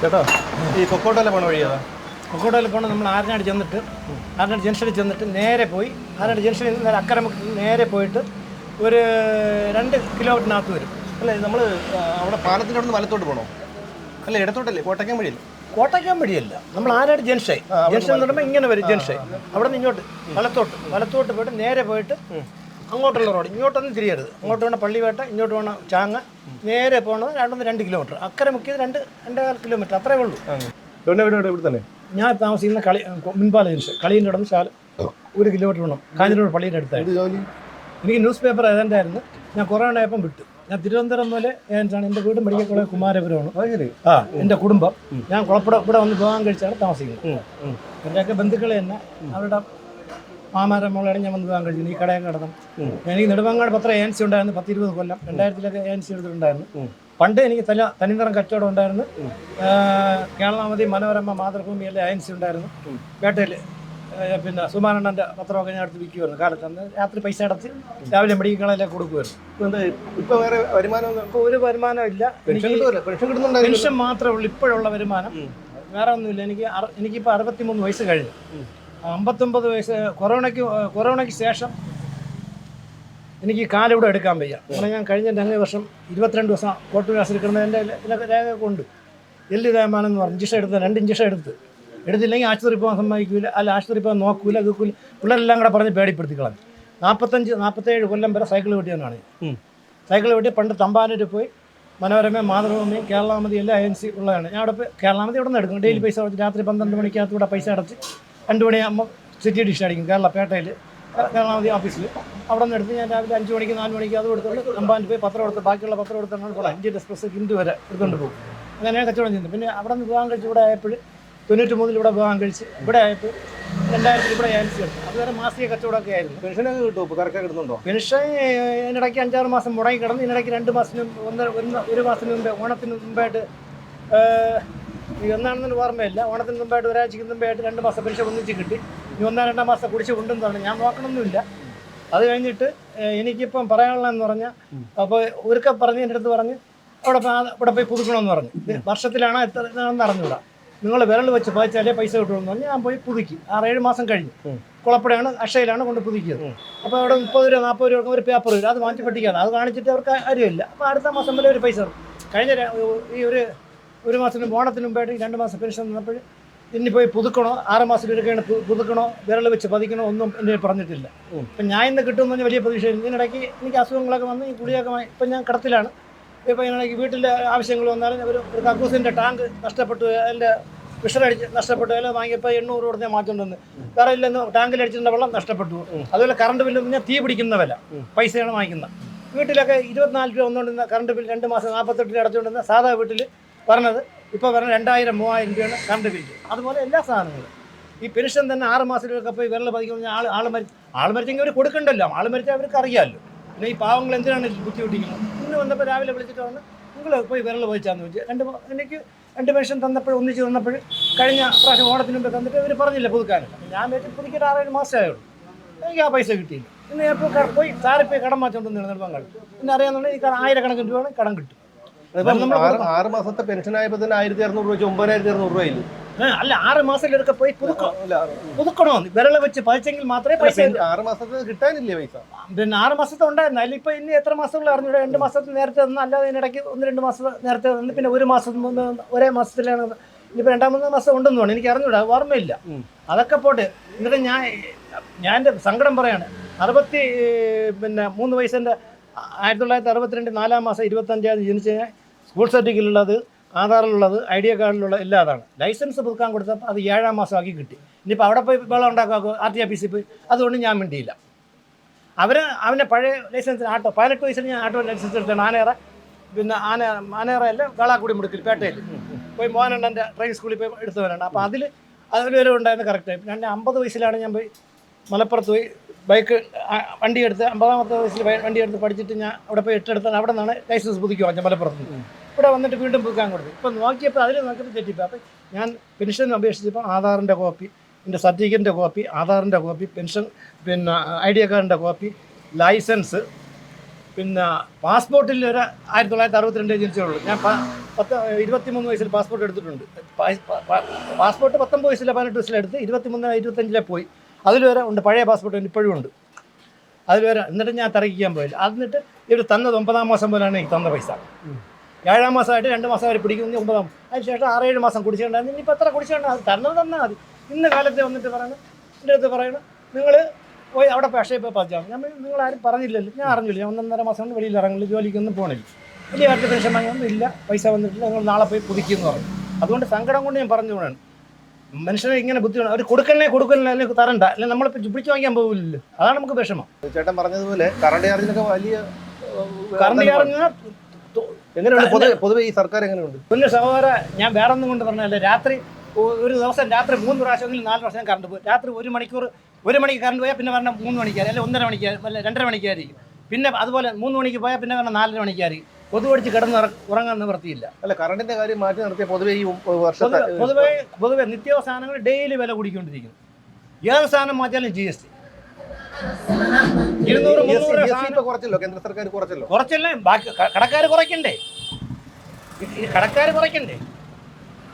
ചേട്ടാ ഈ കൊക്കോട്ടോലെ പോണ വഴിയാ കൊക്കോട്ടോല പോണ നമ്മൾ ആരനാട് ചെന്നിട്ട് ആരനാട് ജംഗ്ഷനിൽ ചെന്നിട്ട് നേരെ പോയി ആരനാട് ജംഗ്ഷനിൽ നിന്ന് നേരെ അക്കരെ നേരെ പോയിട്ട് ഒരു രണ്ട് കിലോമീറ്ററിനകത്ത് വരും. അല്ലേ നമ്മൾ അവിടെ പാലത്തിന്റെ അവിടെ നിന്ന് വലത്തോട്ട് പോകണോ അല്ല ഇടത്തോട്ടല്ലേ? കോട്ടയ്ക്കാൻ വഴിയിൽ കോട്ടയ്ക്കാൻ വഴിയല്ല. നമ്മൾ ആരാട് ജംഗ്ഷൻ ജംഗ്ഷൻ എന്ന് പറയുമ്പോൾ ഇങ്ങനെ വരും ജംഗ്ഷൻ അവിടെ നിന്ന് ഇങ്ങോട്ട് വലത്തോട്ട് വലത്തോട്ട് പോയിട്ട് നേരെ പോയിട്ട് അങ്ങോട്ടുള്ള റോഡ് ഇങ്ങോട്ടൊന്നും തിരിയരുത്. അങ്ങോട്ട് വേണം പള്ളിവേട്ട ഇങ്ങോട്ട് വേണം ചാങ്ങ. നേരെ പോകണത് രണ്ടൊന്ന് രണ്ട് കിലോമീറ്റർ അക്കരെ മുക്കിയത് രണ്ട് രണ്ടേകാൽ കിലോമീറ്റർ അത്രേ ഉള്ളൂ. ഇവിടെ തന്നെ ഞാൻ താമസിക്കുന്ന കളി മുൻപാല കളിയിന്റെ കളീന്റെ അവിടെ നിന്ന് ശാല ഒരു കിലോമീറ്റർ വേണം കാഞ്ഞിരോട് പള്ളിയുടെ അടുത്തായിരുന്നു എനിക്ക് ന്യൂസ് പേപ്പർ ഏതാണ്ടായിരുന്നു. ഞാൻ കൊറോണ ആയപ്പം വിട്ടു. ഞാൻ തിരുവനന്തപുരം പോലെ ഏതാണ് എന്റെ വീട് മെഡിക്കൽ കോളേജ് കുമാരപുരമാണ്. ആ എന്റെ കുടുംബം. ഞാൻ കുളപ്പുറ ഇവിടെ വന്ന് വിവാഹം കഴിച്ചാണ് താമസിക്കുന്നത്. എന്റെയൊക്കെ ബന്ധുക്കളെ തന്നെ അവരുടെ മാമാരെ മോളാണ് ഞാൻ വന്ന് വിവാഹം കഴിച്ചത് ഈ കടയൊക്കെ നടന്നു എനിക്ക് നെടുമങ്ങാട് പത്ര ഏജൻസി ഉണ്ടായിരുന്നു പത്ത് ഇരുപത് കൊല്ലം രണ്ടായിരത്തിലൊക്കെ ഏജൻസി എടുത്തിട്ടുണ്ടായിരുന്നു. പണ്ട് എനിക്ക് തല തനിനിറം കച്ചവടം ഉണ്ടായിരുന്നു. കേരളാമതി മനോരമ മാതൃഭൂമി എല്ലാം ഏജൻസി ഉണ്ടായിരുന്നു. പേട്ടയിൽ പിന്നെ സുമാനണ്ണന്റെ പത്രമൊക്കെ ഞാൻ എടുത്ത് വിൽക്കുമായിരുന്നു കാലത്ത് അന്ന് രാത്രി പൈസ അടച്ച് രാവിലെ മെഡിക്കൽ കൊടുക്കുമായിരുന്നു ഇപ്പൊ വേറെ വരുമാനം ഇപ്പോൾ ഒരു വരുമാനം ഇല്ല. പെൻഷൻ മാത്രമേ ഉള്ളൂ ഇപ്പോഴുള്ള വരുമാനം. വേറെ ഒന്നുമില്ല. എനിക്ക് എനിക്കിപ്പോ അറുപത്തിമൂന്ന് വയസ്സ് കഴിഞ്ഞു. അമ്പത്തൊമ്പത് വയസ്സ് കൊറോണയ്ക്ക് കൊറോണയ്ക്ക് ശേഷം എനിക്ക് കാലിവിടെ എടുക്കാൻ വയ്യ. അങ്ങനെ ഞാൻ കഴിഞ്ഞ രണ്ട് വർഷം ഇരുപത്തിരണ്ട് ദിവസം കോട്ടൂർ എടുക്കുന്നത് എന്റെ ഇതിലൊക്കെ രേഖ കൊണ്ട് എല്ല് തേമാനം എന്ന് പറഞ്ഞു ഇഞ്ചക്ഷൻ എടുത്ത് രണ്ട് ഇഞ്ചക്ഷൻ എടുത്ത്. എടുത്തില്ലെങ്കിൽ ആശുപത്രി പോകാൻ സമ്മതിക്കില്ല അല്ല ആശുപത്രി പോകാൻ നോക്കൂല കേൾക്കൂല പിള്ളേരെല്ലാം കൂടെ പറഞ്ഞ് പേടിപ്പെടുത്തി കളഞ്ഞു നാൽപ്പത്തഞ്ച് നാൽപ്പത്തേഴ് കൊല്ലം വരെ സൈക്കിൾ കിട്ടിയവനാണ് ഉം. സൈക്കിൾ വെട്ടി പണ്ട് തമ്പാനൂർ പോയി മനോരമ മാതൃഭൂമി കേരളാമതി എല്ലാ ഏജൻസി ഉള്ളതാണ്. ഞാൻ അവിടെ കേരളാമതി ഇവിടെ നിന്ന് എടുക്കും ഡെയിലി പൈസ അടച്ച് രാത്രി പന്ത്രണ്ട് മണിക്കകത്ത് ഇവിടെ പൈസ അടച്ച് രണ്ട് മണിയാകുമ്പോൾ സിറ്റി ഡിഷ് അടിക്കും കേരള പേട്ടയിൽ ഓഫീസിൽ അവിടെ നിന്ന് എടുത്ത് ഞാൻ രാവിലെ അഞ്ച് മണിക്ക് നാല് മണിക്ക് അത് കൊടുത്തോണ്ട് അമ്പാന്റെ പോയി പത്രം എടുത്ത് ബാക്കിയുള്ള പത്രം എടുത്തോണ്ട് ഇവിടെ അഞ്ച് എക്സ്പ്രസ് ഹിന്ദു വരെ എടുത്തുകൊണ്ട് പോകും. അങ്ങനെയാണ് കച്ചവടം ചെയ്യുന്നത് പിന്നെ അവിടെ നിന്ന് വിവാഹം കഴിച്ച് ഇവിടെ ആയപ്പോൾ തൊണ്ണൂറ്റി മൂന്നിൽ ഇവിടെ വിവാഹം കഴിച്ച് ഇവിടെ ആയപ്പോൾ രണ്ടായിരത്തിൽ ഇവിടെ ഏജൻസി എടുത്തു അതുവരെ മാസിക കച്ചവടമൊക്കെ ആയിരുന്നു. പെൻഷനൊക്കെ കിട്ടും ഇപ്പോൾ കറക്റ്റ് കിട്ടുന്നുണ്ടോ? പെൻഷൻ ഇതിനിടയ്ക്ക് അഞ്ചാറ് മാസം മുടങ്ങി കിടന്നു ഇതിനിടയ്ക്ക് രണ്ട് മാസത്തിന് ഒന്നര ഒന്ന് ഒരു മാസത്തിന് മുമ്പേ ഓണത്തിന് മുമ്പായിട്ട് ഏഹ്, ഈ ഒന്നാണെന്ന് ഓർമ്മയില്ല. ഓണത്തിന് മുമ്പായിട്ട് ഒരാഴ്ചക്ക് മുമ്പായിട്ട് രണ്ട് മാസം പെൻഷൻ ഒന്നിച്ച് കിട്ടി. ഇനി ഒന്നാം രണ്ടാം മാസം കുടിച്ച് കൊണ്ടുവന്നതാണ് ഞാൻ നോക്കണമൊന്നുമില്ല. അത് കഴിഞ്ഞിട്ട് എനിക്കിപ്പം പറയാനുള്ളതെന്ന് പറഞ്ഞാൽ അപ്പോൾ ഒരുക്ക പറഞ്ഞ് എന്റെ അടുത്ത് പറഞ്ഞ് അവിടെ ഇവിടെ പോയി പുതുക്കണമെന്ന് പറഞ്ഞു. വർഷത്തിലാണോ എത്ര ഇതാണെന്ന് അറിഞ്ഞൂടാ നിങ്ങൾ വിരൽ വെച്ച് പതിച്ചാലേ പൈസ കിട്ടുമെന്ന് പറഞ്ഞ് ഞാൻ പോയി പുതുക്കി. ആറ് ഏഴ് മാസം കഴിഞ്ഞു. കുളപ്പടയാണ് അക്ഷയിലാണ് കൊണ്ട് പുതുക്കിയത്. അപ്പോൾ അവിടെ മുപ്പത് രൂപ നാൽപ്പത് രൂപ ഒരു പേപ്പർ വരും. അത് വാങ്ങിച്ച് പഠിക്കാണ് അത് കാണിച്ചിട്ട് അവർക്ക് കാര്യമില്ല അപ്പോൾ അടുത്ത മാസം വരെ ഒരു പൈസ കഴിഞ്ഞ ഈ ഒരു ഒരു മാസത്തിന് ഓണത്തിന് മുമ്പായിട്ട് രണ്ട് മാസം പെൻഷൻ തന്നപ്പോൾ ഇനി പോയി പുതുക്കണോ? ആറ് മാസം എടുക്കുകയാണ് പുതുക്കണോ? വിരൽ വെച്ച് പതിക്കണോ? ഒന്നും എന്നെ പറഞ്ഞിട്ടില്ല. ഇപ്പം ഞാൻ ഇന്ന് കിട്ടുമെന്ന് പറഞ്ഞാൽ വലിയ പ്രതീക്ഷ ഇതിനിടയ്ക്ക് എനിക്ക് അസുഖങ്ങളൊക്കെ വന്ന് ഈ കുടിയൊക്കെ വാങ്ങി ഇപ്പം ഞാൻ കടത്തിലാണ്. ഇപ്പോൾ ഇതിനിടയ്ക്ക് വീട്ടിലെ ആവശ്യങ്ങൾ വന്നാലും ഒരു ഒരു കക്കൂസിന്റെ ടാങ്ക് നഷ്ടപ്പെട്ടു അതിന്റെ വിഷറടിച്ച് നഷ്ടപ്പെട്ടു അതിൽ വാങ്ങിയപ്പോൾ എണ്ണൂറ് കൊടുത്ത് ഞാൻ മാറ്റം വന്ന്. വേറെ ഇല്ലെന്ന് ടാങ്കിൽ അടിച്ചിട്ടുള്ള വെള്ളം നഷ്ടപ്പെട്ടു. അതുപോലെ കറണ്ട് ബില്ല് ഞാൻ തീ പിടിക്കുന്ന വില. പൈസയാണ് വാങ്ങിക്കുന്നത്. വീട്ടിലൊക്കെ ഇരുപത്തിനാല് രൂപ വന്നുകൊണ്ടിരുന്ന കറണ്ട് ബില്ല് രണ്ട് മാസം നാൽപ്പത്തെട്ടിൽ അടച്ചുകൊണ്ടിരുന്ന സാധാ വീട്ടിൽ പറഞ്ഞത്. ഇപ്പോൾ പറഞ്ഞ രണ്ടായിരം മൂവായിരം രൂപയാണ് കറണ്ട് ബില്ല് അതുപോലെ എല്ലാ സാധനങ്ങളും. ഈ പെൻഷൻ തന്നെ ആറ് മാസത്തിലൊക്കെ പോയി വിരൽ പതിക്കുന്ന ആൾ ആൾ മരി ആൾ മരിച്ചെങ്കിൽ അവർ കൊടുക്കണ്ടല്ലോ. ആൾ മരിച്ചാൽ അവർക്ക് അറിയാമല്ലോ പിന്നെ ഈ പാവങ്ങൾ എന്തിനാണ് ബുദ്ധിമുട്ടിക്കുന്നത്? ഇന്ന് വന്നപ്പോൾ രാവിലെ വിളിച്ചിട്ട് വന്ന് നിങ്ങൾ പോയി വിരൽ പതിച്ചാന്ന് ചോദിച്ചു. രണ്ട് എനിക്ക് രണ്ട് പെൻഷൻ തന്നപ്പോൾ ഒന്നിച്ച് തന്നപ്പോൾ കഴിഞ്ഞ പ്രാവശ്യം ഓണത്തിന് മുമ്പ് തന്നിട്ട് ഇവർ പറഞ്ഞില്ല പുതുക്കാനില്ല ഞാൻ വെച്ച് പുതുക്കിയിട്ട് ആറേഴ് മാസമായുള്ളൂ എനിക്ക് ആ പൈസ കിട്ടിയില്ല. പിന്നെ ഞാൻ പോയി സാറിപ്പോയി കടം കടം മാറ്റോണ്ട് നിർമ്മാണം പിന്നെ അറിയാമെന്നുണ്ടെങ്കിൽ ആയിരക്കണക്കിന് രൂപയാണ് കടം കിട്ടും. ആറ് മാസത്തെ പെൻഷൻ ആയപ്പോ തന്നെ ആയിരത്തി അറുന്നൂറ് രൂപ ഒമ്പതിനായിരത്തി അറുന്നൂറ് രൂപയില്ല അല്ല ആറ് മാസത്തിലൊക്കെ പോയി പുതുക്കണം. പുതുക്കണോ? വിരള വെച്ച് പതിച്ചെങ്കിൽ മാത്രമേ പൈസ ആറ് മാസത്തെ കിട്ടാനില്ലേ പൈസ? പിന്നെ ആറ് മാസത്തെ ഉണ്ടായിരുന്നു. അതിൽ ഇപ്പോൾ ഇനി എത്ര മാസങ്ങൾ അറിഞ്ഞൂടെ? രണ്ട് മാസത്തിൽ നേരത്തെ തന്നു അല്ലാതെ ഇതിനിടയ്ക്ക് ഒന്ന് രണ്ട് മാസം നേരത്തെ തന്നു പിന്നെ ഒരു മാസം ഒരേ മാസത്തിലാണ് ഇനിയിപ്പോൾ രണ്ടാമത്തെ മാസം ഉണ്ടെന്ന് തോന്നുന്നു. എനിക്ക് അറിഞ്ഞൂടാ ഓർമ്മയില്ല. അതൊക്കെ പോട്ടെ. എന്നിട്ട് ഞാൻ ഞാൻ എന്റെ സങ്കടം പറയാണ്. അറുപത്തി പിന്നെ മൂന്ന് വയസ്സിന്റെ ആയിരത്തി തൊള്ളായിരത്തി അറുപത്തിരണ്ട് നാലാം മാസം ഇരുപത്തഞ്ചാം തീയതി ജനിച്ച സ്കൂൾ സർട്ടിഫിക്കറ്റിലുള്ളത് ആധാറിലുള്ളത് ഐ ഡി കാർഡിലുള്ള എല്ലാം അതാണ് ലൈസൻസ് പുതുക്കാൻ കൊടുത്തപ്പോൾ അത് ഏഴാം മാസമാക്കി കിട്ടി. ഇനിയിപ്പോൾ അവിടെ പോയി വെള്ളം ഉണ്ടാക്കുക ആർ ടി ഓഫീസിൽ പോയി. അതുകൊണ്ട് ഞാൻ മിണ്ടിയില്ല. അവർ അവന്റെ പഴയ ലൈസൻസിന് ആട്ടോ പതിനെട്ട് വയസ്സിൽ ഞാൻ ആട്ടോ ലൈസൻസ് എടുത്താണ് ആനേറ പിന്നെ ആന ആനേറയല്ല കാളാക്കുടി മുടുക്കിൽ പേട്ടയിൽ. പോയി മോഹനണ്ണന്റെ ട്രെയിൻ സ്കൂളിൽ പോയി എടുത്തവനാണ്. അപ്പോൾ അതിൽ അതിൽ വരെ ഉണ്ടായിരുന്നു കറക്റ്റായി പിന്നെ അമ്പത് വയസ്സിലാണ് ഞാൻ പോയി മലപ്പുറത്ത് പോയി ബൈക്ക് വണ്ടി എടുത്ത് അമ്പതാമത്തെ വയസ്സിൽ വണ്ടി എടുത്ത് പഠിച്ചിട്ട് ഞാൻ അവിടെ പോയി എട്ടെടുത്താണ്. അവിടെ നിന്നാണ് ലൈസൻസ് പുതുക്കി വാങ്ങിച്ചത് മലപ്പുറത്ത് നിന്ന്. ഇവിടെ വന്നിട്ട് വീണ്ടും പുതുക്കാൻ കൊടുത്തു. ഇപ്പം നോക്കിയപ്പോൾ അതിൽ നോക്കിയപ്പോൾ തെറ്റിപ്പോൾ അപ്പം ഞാൻ പെൻഷൻ അപേക്ഷിച്ചപ്പോൾ ആധാറിന്റെ കോപ്പി എന്റെ സർട്ടിഫിക്കറ്റിന്റെ കോപ്പി ആധാറിന്റെ കോപ്പി പെൻഷൻ പിന്നെ ഐ ഡി കാർഡിന്റെ കോപ്പി ലൈസൻസ് പിന്നെ പാസ്പോർട്ടിൽ ഒരു ആയിരത്തി തൊള്ളായിരത്തി അറുപത്തിരണ്ട് ജനിച്ചുള്ളൂ ഞാൻ പത്ത് പത്ത് ഇരുപത്തിമൂന്ന് വയസ്സിൽ പാസ്പോർട്ട് എടുത്തിട്ടുണ്ട്. പാസ്പോർട്ട് പത്തൊമ്പത് വയസ്സിലെ പതിനെട്ട് വയസ്സിലെടുത്ത് ഇരുപത്തിമൂന്ന് ഇരുപത്തഞ്ചിലെ പോയി. അതിൽ വരെ ഉണ്ട് പഴയ പാസ്പോർട്ട് ഇപ്പോഴും ഉണ്ട്. അതിൽ വരെ എന്നിട്ട് ഞാൻ തറയ്ക്കാൻ പോയില്ല. എന്നിട്ട് ഇവർ തന്നത് ഒമ്പതാം മാസം പോലെയാണ് എനിക്ക് തന്ന പൈസ. ഏഴാം മാസമായിട്ട് രണ്ട് മാസം വരെ പിടിക്കുന്നു ഒമ്പതാം. അതിന് ശേഷം ആറേഴ് മാസം കുടിച്ചിട്ടുണ്ടായിരുന്നു. ഇനിയിപ്പോൾ എത്ര കുടിച്ചിട്ടുണ്ടോ അത് തന്നത് തന്നാൽ മതി. ഇന്ന് കാലത്ത് വന്നിട്ട് പറയണം. എന്റെ അടുത്ത് പറയണം. നിങ്ങൾ പോയി അവിടെ പക്ഷേ ഇപ്പോൾ പതിച്ചാൽ ഞാൻ നിങ്ങളാരും നിങ്ങൾ ആരും പറഞ്ഞില്ലല്ലോ. ഞാൻ അറിഞ്ഞില്ല. ഞാൻ ഒന്നൊന്നര മാസം കൊണ്ട് വെളിയിൽ ഇറങ്ങില്ല ജോലിക്കൊന്നും പോകണില്ല വലിയ കാര്യത്തിൽ പെൻഷൻ വാങ്ങിയൊന്നും ഇല്ല. പൈസ വന്നിട്ടില്ല. നിങ്ങൾ നാളെ പോയി പുതുക്കിയെന്ന് പറഞ്ഞു. അതുകൊണ്ട് സങ്കടം കൊണ്ട് ഞാൻ പറഞ്ഞു പോകണം മനുഷ്യനെ ഇങ്ങനെ ബുദ്ധിമുട്ട് അവർ കൊടുക്കണേ കൊടുക്കണേ അല്ലെങ്കിൽ തരണ്ട. അല്ലെങ്കിൽ നമ്മളിപ്പോൾ പിടിച്ചു വാങ്ങിക്കാൻ പോകില്ലല്ലോ അതാണ് നമുക്ക് വിഷമം. ചേട്ടൻ പറഞ്ഞതുപോലെ കറണ്ട് ചാർജിനൊക്കെ വലിയ കറണ്ട് ചാർജ് എങ്ങനെയുണ്ട്? പൊതുവെ ഈ സർക്കാർ എങ്ങനെയുണ്ട്? പിന്നെ സഹോദര ഞാൻ വേറെ ഒന്നും കൊണ്ട് പറഞ്ഞല്ല രാത്രി ഒരു ദിവസം രാത്രി മൂന്ന് പ്രാവശ്യമെങ്കിലും നാല് പ്രാവശ്യം കറണ്ട് പോയി. രാത്രി ഒരു മണിക്കൂർ ഒരു മണിക്ക് കറണ്ട് പോയാൽ പിന്നെ പറഞ്ഞാൽ മൂന്ന് മണിക്കാർ അല്ലെങ്കിൽ ഒന്നര മണിക്കാർ അല്ല രണ്ടര മണിക്കായിരിക്കും പിന്നെ അതുപോലെ മൂന്ന് മണിക്ക് പോയാൽ പിന്നെ പറഞ്ഞാൽ നാലര മണിക്കായിരിക്കും പൊതുവടിച്ച് കിടന്ന് ഉറങ്ങാൻ നിവൃത്തിയില്ല. അല്ല കറണ്ടിന്റെ കാര്യം മാറ്റി നിർത്തിയ പൊതുവെ ഈ വർഷം പൊതുവെ പൊതുവെ പൊതുവെ നിത്യോപ സാധനങ്ങൾ ഡെയിലി വില കൂടിക്കൊണ്ടിരിക്കുന്നു. ഏത് സാധനം മാറ്റിയാലും ജി എസ് ടി. ഇരുന്നൂറ് മുന്നൂറ് സാധനം. കുറച്ചല്ലോ കേന്ദ്ര സർക്കാർ കുറച്ചല്ലോ. കുറച്ചല്ലേ ബാക്കി കടക്കാർ കുറയ്ക്കണ്ടേ? കടക്കാർ കുറയ്ക്കണ്ടേ?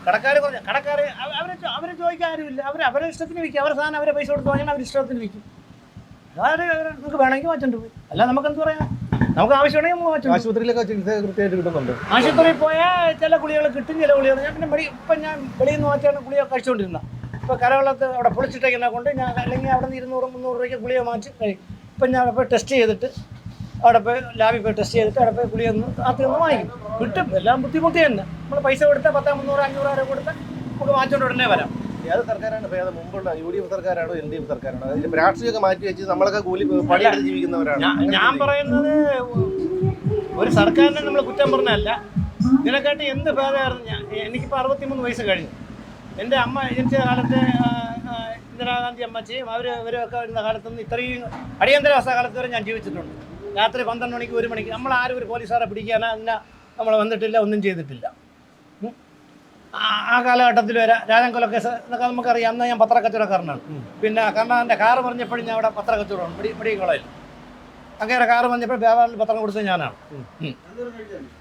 കടക്കാർ കുറഞ്ഞ കടക്കാർ അവരെ അവരെ ചോദിക്കാൻ ആരുമില്ല. അവർ അവരെ ഇഷ്ടത്തിന് വിൽക്കും. അവരെ സാധനം അവരെ പൈസ കൊടുത്ത് വാങ്ങിയാൽ അവർ ഇഷ്ടത്തിന് വിൽക്കും. അതായത് നമുക്ക് വേണമെങ്കിൽ മാറ്റണ്ട് പോയി അല്ല നമുക്ക് എന്ത് പറയാം നമുക്ക് ആവശ്യമുണ്ടെങ്കിൽ നമുക്ക് പോയി. ആശുപത്രിയിലൊക്കെ ചികിത്സ കൃത്യമായിട്ട് കിട്ടുന്നുണ്ട്. ആശുപത്രിയിൽ പോയാൽ ചില ഗുളികൾ കിട്ടും ചില ഗുളികൾ ഞാൻ പിന്നെ വെളി ഇപ്പം ഞാൻ വെളിയിൽ നിന്ന് വാങ്ങിച്ചാണ് ഗുളിക കഴിച്ചുകൊണ്ടിരുന്നത്. ഇപ്പോൾ കരവെള്ളത്ത് അവിടെ പൊളിച്ചിട്ടേക്കുന്ന കൊണ്ട് ഞാൻ അല്ലെങ്കിൽ അവിടെ നിന്ന് ഇരുന്നൂറ് മുന്നൂറ് രൂപയ്ക്ക് ഗുളിക മാറ്റി കഴിയും ഇപ്പം ഞാൻ അവിടെ പോയി ടെസ്റ്റ് ചെയ്തിട്ട് അവിടെ പോയി ലാബിൽ പോയി ടെസ്റ്റ് ചെയ്തിട്ട് അവിടെ പോയി ഗുളിയൊന്ന് ആദ്യം ഒന്ന് വാങ്ങിക്കും. കിട്ടും. എല്ലാം ബുദ്ധിമുട്ടി തന്നെ. നമ്മൾ പൈസ കൊടുത്താൽ പത്താ മുന്നൂറ് അഞ്ഞൂറ് ആരോ കൊടുത്താൽ നമുക്ക് വാങ്ങിച്ചുകൊണ്ട് ഉടനെ വരാം. ഏത് സർക്കാരാണ്? ഭേദം മുമ്പുള്ള യു ഡി എഫ് സർക്കാരാണോ എൽ ഡി എഫ് സർക്കാരാണോ? അതിന്റെ രാഷ്ട്രീയമൊക്കെ മാറ്റി വെച്ച് നമ്മളൊക്കെ കൂലി പണിയെടുത്ത് ജീവിക്കുന്നവരാണ്. ഞാൻ പറയുന്നത് ഒരു സർക്കാരിനെ നമ്മൾ കുറ്റം പറഞ്ഞല്ല. ഇതിനെക്കാട്ടി എന്ത് ഭേദമായിരുന്നു ഞാൻ എനിക്കിപ്പോൾ അറുപത്തിമൂന്ന് വയസ്സ് കഴിഞ്ഞു. എന്റെ അമ്മ ജനിച്ച കാലത്ത് ഇന്ദിരാഗാന്ധി അമ്മച്ചി അവർ ഇവരൊക്കെ വരുന്ന കാലത്തൊന്നും ഇത്രയും അടിയന്തരാവസ്ഥ കാലത്ത് വരെ ഞാൻ ജീവിച്ചിട്ടുണ്ട്. രാത്രി പന്ത്രണ്ട് മണിക്ക് ഒരു മണിക്ക് നമ്മൾ ആരും ഒരു പോലീസുകാരെ പിടിക്കാനോ അതിന് നമ്മൾ വന്നിട്ടില്ല ഒന്നും ചെയ്തിട്ടില്ല. ആ- കാലഘട്ടത്തിൽ വരെ രാജൻകൊല കേസ് എന്നൊക്കെ നമുക്കറിയാം. അന്ന് ഞാൻ പത്രക്കച്ചവടക്കാരനാണ്. പിന്നെ കർണാടന്റെ കാറ് പറഞ്ഞപ്പോഴും ഞാൻ അവിടെ പത്രക്കച്ചവടമാണ്. മെഡി മെഡിക്കൽ കോളേജിൽ അങ്ങനെ കാറ് പറഞ്ഞപ്പോൾ വ്യാപാരം പത്രം കൊടുത്തത് ഞാനാണ്.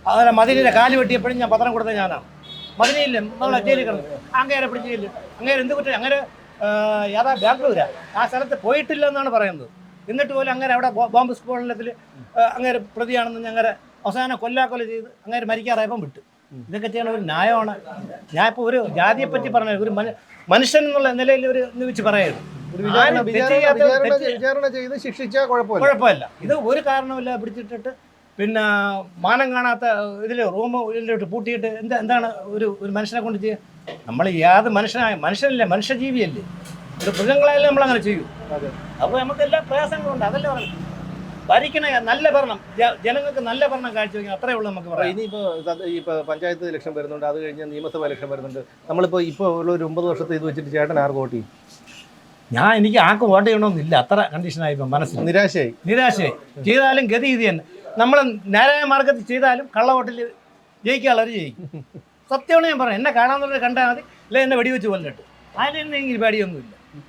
അതുപോലെ മതിലിന്റെ കാൽ വെട്ടിയപ്പോഴും ഞാൻ പത്രം കൊടുത്തത് ഞാനാണ്. മതിലില്ല? നമ്മളെ ജയിലിൽ കിടന്നു. അങ്ങേരെ പിടിച്ചില്ല അങ്ങേരെ എന്ത് കുറ്റം? അങ്ങനെ യാതാ ബാംഗ്ലൂര? ആ സ്ഥലത്ത് പോയിട്ടില്ല എന്നാണ് പറയുന്നത്. എന്നിട്ട് പോലും അങ്ങനെ അവിടെ ബോംബ് സ്ഫോടനത്തിൽ അങ്ങനെ പ്രതിയാണെന്ന് ഞങ്ങളുടെ അവസാനം കൊല്ലാക്കൊല ചെയ്ത് അങ്ങനെ മരിക്കാറായപ്പം വിട്ടു. ഇതൊക്കെ ചെയ്യണ ഒരു ന്യായമാണ്. ഞാൻ ഇപ്പോൾ ഒരു ജാതിയെ പറ്റി പറഞ്ഞ ഒരു മനുഷ്യൻ എന്നുള്ള നിലയിൽ ഒരു വെച്ച് പറയരുത് വിചാരണ ചെയ്ത് കുഴപ്പമില്ല. ഇത് ഒരു കാരണമില്ല പിടിച്ചിട്ടിട്ട്. പിന്നെ മാനം കാണാത്ത ഇതിൽ റൂം ഇതിലോട്ട് പൂട്ടിയിട്ട് എന്താ എന്താണ് ഒരു ഒരു മനുഷ്യനെ കൊണ്ട് ചെയ്യുക നമ്മൾ യാത് മനുഷ്യനായ മനുഷ്യനല്ലേ മനുഷ്യജീവിയല്ലേ? ഒരു മൃഗങ്ങളായാലും നമ്മൾ അങ്ങനെ ചെയ്യും. അപ്പോൾ നമുക്ക് എല്ലാ പ്രയാസങ്ങളുണ്ട്. അതല്ലേ പറഞ്ഞു ഭരിക്കണ നല്ല ഭരണം ജനങ്ങൾക്ക് നല്ല ഭരണം കാഴ്ചവെക്കണം അത്രേ ഉള്ളൂ നമുക്ക് പറയാം ഇനിയിപ്പോ ഇപ്പോൾ ഇപ്പൊ പഞ്ചായത്ത് ഇലക്ഷൻ വരുന്നുണ്ട് അത് കഴിഞ്ഞ് നിയമസഭ ഇലക്ഷൻ വരുന്നുണ്ട്. നമ്മളിപ്പോ ഇപ്പൊ ഉള്ള ഒരു ഒമ്പത് വർഷത്തെ ഇത് വെച്ചിട്ട് ചേട്ടൻ ആർക്ക് വോട്ട് ചെയ്യും? ഞാൻ എനിക്ക് ആർക്ക് വോട്ട് ചെയ്യണമെന്നില്ല. അത്ര കണ്ടീഷനായി ഇപ്പം മനസ്സിൽ. നിരാശയായി. നിരാശയായി. ചെയ്താലും ഗതി ഇത് തന്നെ. നമ്മൾ നേരായ മാർഗത്തിൽ ചെയ്താലും കള്ളവോട്ടിൽ ജയിക്കാനുള്ളവർ ജയിക്കും. സത്യമാണ് ഞാൻ പറഞ്ഞത് എന്നെ കാണാൻ കാണാന്നുള്ളത് കണ്ടാൽ മതി. അല്ലെ എന്നെ വെടിവെച്ച് കൊല്ലട്ടു. അതിന് എനിക്ക് പേടിയൊന്നുമില്ല.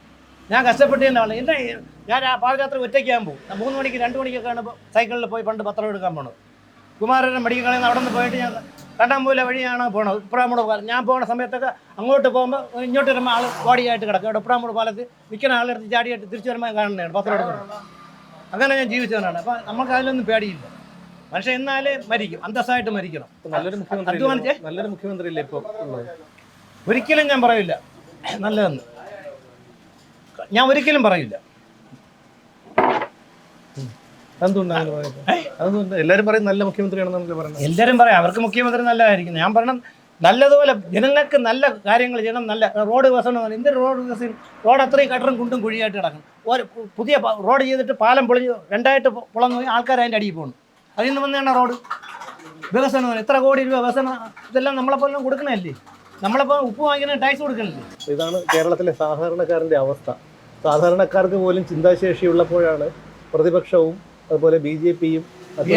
ഞാൻ കഷ്ടപ്പെട്ട് തന്നെ വള- എന്നെ ഞാൻ ആ പാദയാത്ര ഒറ്റയ്ക്കാൻ പോകും മൂന്ന് മണിക്ക് രണ്ട് മണിക്കൊക്കെയാണ് സൈക്കിളിൽ പോയി പണ്ട് പത്രം എടുക്കാൻ പോണത്. കുമാരന്റെ മെഡിക്കൽ കളയിൽ നിന്ന് അവിടെ നിന്ന് പോയിട്ട് ഞാൻ കണ്ടാമ്പൂല വഴിയാണ് പോണത്. ഉപ്രാമൂട് പാലം. ഞാൻ പോകുന്ന സമയത്തൊക്കെ അങ്ങോട്ട് പോകുമ്പോൾ ഇങ്ങോട്ട് വരുമ്പോൾ ആൾ ബോഡിയായിട്ട് കിടക്കും. അവിടെ ഉപ്രാമൂട് പാലത്ത് നിൽക്കുന്ന ആളെടുത്ത് ചാടിയായിട്ട് തിരിച്ചു വരുമ്പോൾ കാണുന്നതാണ് പത്രം എടുക്കുന്നത്. അങ്ങനെ ഞാൻ ജീവിച്ചവനാണ്. അപ്പം നമുക്ക് അതിലൊന്നും പേടിയില്ല. മനുഷ്യൻ എന്നാലേ മരിക്കും അന്തസ്സായിട്ട് മരിക്കണം. നല്ലൊരു മുഖ്യമന്ത്രി? നല്ലൊരു മുഖ്യമന്ത്രി ഇല്ലേ ഇപ്പൊ ഒരിക്കലും ഞാൻ പറയില്ല. നല്ലതെന്ന്. ഞാൻ ഒരിക്കലും പറയില്ല. എല്ലാരും പറയും നല്ല പറയാം അവർക്ക് മുഖ്യമന്ത്രി നല്ലതായിരിക്കും. ഞാൻ പറയണം നല്ലതുപോലെ ജനങ്ങൾക്ക് നല്ല കാര്യങ്ങൾ ചെയ്യണം നല്ല റോഡ് വികസനം എന്തൊരു റോഡ് വികസനം? റോഡ് അത്രയും കട്ടറും കുണ്ടും കുഴിയായിട്ട് കിടക്കണം ഒരു പുതിയ റോഡ് ചെയ്തിട്ട് പാലം പൊളിഞ്ഞ് രണ്ടായിട്ട് പൊളന്നു ആൾക്കാർ അതിന്റെ അടിയിൽ പോകുന്നു. അതിൽ നിന്ന് വന്നതാണ് റോഡ്? വികസനം എത്ര കോടി രൂപ വികസനം ഇതെല്ലാം നമ്മളെപ്പോലും കൊടുക്കണല്ലേ നമ്മളിപ്പോൾ ഉപ്പ് വാങ്ങിക്കുന്ന ടാക്സ് കൊടുക്കണില്ലേ? ഇതാണ് കേരളത്തിലെ സാധാരണക്കാരന്റെ അവസ്ഥ. സാധാരണക്കാർക്ക് പോലും ചിന്താശേഷി ഉള്ളപ്പോഴാണ് പ്രതിപക്ഷവും അതുപോലെ ബി ജെ പിയും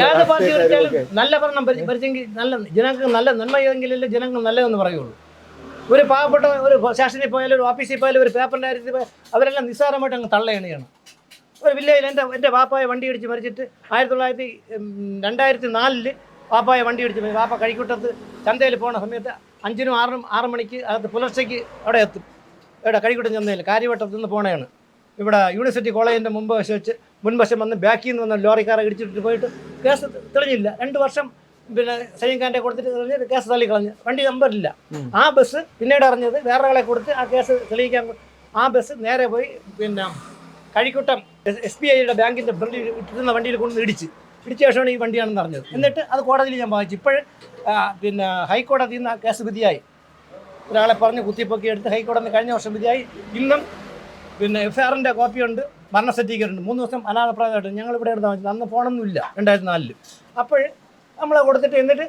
ഏത് പാർട്ടി ഭരിച്ചാലും നല്ല ഭരണം ഭരി- ഭരിച്ചെങ്കിൽ നല്ല ജനങ്ങൾക്ക് നല്ല നന്മ ചെയ്തെങ്കിലല്ലേ ജനങ്ങൾ നല്ലതെന്ന് പറയുള്ളൂ. ഒരു പാവപ്പെട്ട ഒരു സ്റ്റേഷനിൽ പോയാലും ഒരു ഓഫീസിൽ പോയാലും ഒരു പേപ്പറിന്റെ കാര്യത്തിൽ അവരെല്ലാം നിസ്സാരമായിട്ട് അങ്ങ് തള്ളയണിയാണ്. ഒരു വില്ലേജിൽ എന്റെ എന്റെ വാപ്പായ വണ്ടി ഇടിച്ച് മരിച്ചിട്ട് ആയിരത്തി തൊള്ളായിരത്തി രണ്ടായിരത്തി നാലിൽ വാപ്പായ വണ്ടി ഇടിച്ച് മരിച്ചു. വാപ്പ കഴിക്കൂട്ടത്ത് ചന്തയിൽ പോണ സമയത്ത് അഞ്ചിനും ആറിനും ആറ് മണിക്ക് അകത്ത് പുലർച്ചയ്ക്ക് അവിടെ എത്തും. ഇവിടെ കഴിക്കൂട്ടം ചന്തയിൽ കാര്യവട്ടത്ത് നിന്ന് പോണേണ്. ഇവിടെ യൂണിവേഴ്സിറ്റി കോളേജിന്റെ മുമ്പ് വശം വെച്ച് മുൻവശം വന്ന് ബാക്കിൽ നിന്ന് വന്ന ലോറിക്കാരെ ഇടിച്ചിട്ട് പോയിട്ട് കേസ് തെളിഞ്ഞില്ല. രണ്ട് വർഷം പിന്നെ സൈനികാന്റെ കൊടുത്തിട്ട് തെളിഞ്ഞ് കേസ് തള്ളിക്കളഞ്ഞ് വണ്ടി നമ്പറില്ല ആ ബസ് പിന്നീട് അറിഞ്ഞത് വേറെ ആളെ കൊടുത്ത് ആ കേസ് തെളിയിക്കാൻ ആ ബസ് നേരെ പോയി പിന്നെ കഴിക്കുട്ടം എസ് ബി ഐയുടെ ബാങ്കിന്റെ ഫ്രണ്ടിൽ ഇട്ടിരുന്ന വണ്ടിയിൽ കൊണ്ട് ഇടിച്ച്. ഇടിച്ച ശേഷമാണ് ഈ വണ്ടിയാണെന്ന് അറിഞ്ഞത്. എന്നിട്ട് അത് കോടതിയിൽ ഞാൻ വായിച്ചു. ഇപ്പോഴും പിന്നെ ഹൈക്കോടതിയിൽ നിന്ന് കേസ് വിധിയായി. ഒരാളെ പറഞ്ഞ് കുത്തിപ്പൊക്കി എടുത്ത് ഹൈക്കോടതി കഴിഞ്ഞ വർഷം വിധിയായി. ഇന്നും പിന്നെ എഫ് ആറിന്റെ കോപ്പിയുണ്ട് മരണ സർട്ടിഫിക്കറ്റ് ഉണ്ട് മൂന്ന് ദിവസം അനാഥപ്രായമായിട്ട് ഞങ്ങൾ ഇവിടെ എടുത്താൽ മതി അന്ന് ഫോണൊന്നുമില്ല രണ്ടായിരത്തി നാലിൽ അപ്പോൾ നമ്മളെ കൊടുത്തിട്ട് എന്നിട്ട്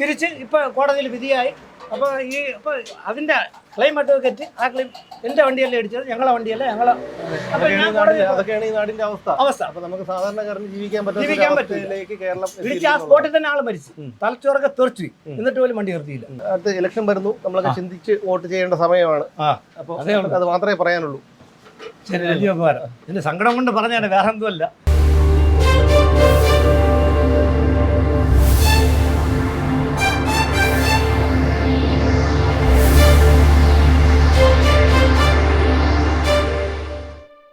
തിരിച്ച് ഇപ്പോൾ കോടതിയിൽ വിധിയായി. അപ്പോൾ ഈ അപ്പോൾ അതിന്റെ ക്ലെയിം അഡ്വക്കേറ്റ് ആ ക്ലെയിം എന്റെ വണ്ടിയല്ലേ അടിച്ചത് ഞങ്ങളെ വണ്ടിയല്ലേ? ഞങ്ങളെ അതൊക്കെയാണ് ഞാൻ ഈ നാടിന്റെ- അതൊക്കെയാണ് ഈ നാടിന്റെ അവസ്ഥ. അവസ്ഥ. അപ്പൊ നമുക്ക് സാധാരണക്കാരന് ജീവിക്കാൻ കേരളം ആ സ്പോട്ടിൽ തന്നെ ആൾ മരിച്ചു. തലച്ചോറൊക്കെ തെറിച്ചു. എന്നിട്ട് പോലും വണ്ടി നിർത്തിയില്ല. അടുത്ത ഇലക്ഷൻ വരുന്നു. നമ്മളൊക്കെ ചിന്തിച്ച് വോട്ട് ചെയ്യേണ്ട സമയമാണ്. അപ്പോൾ അതേ മാത്രമേ പറയാനുള്ളൂ. ശരി എന്റെ സങ്കടം കൊണ്ട് പറഞ്ഞാണ് വേറെ എന്തുമല്ല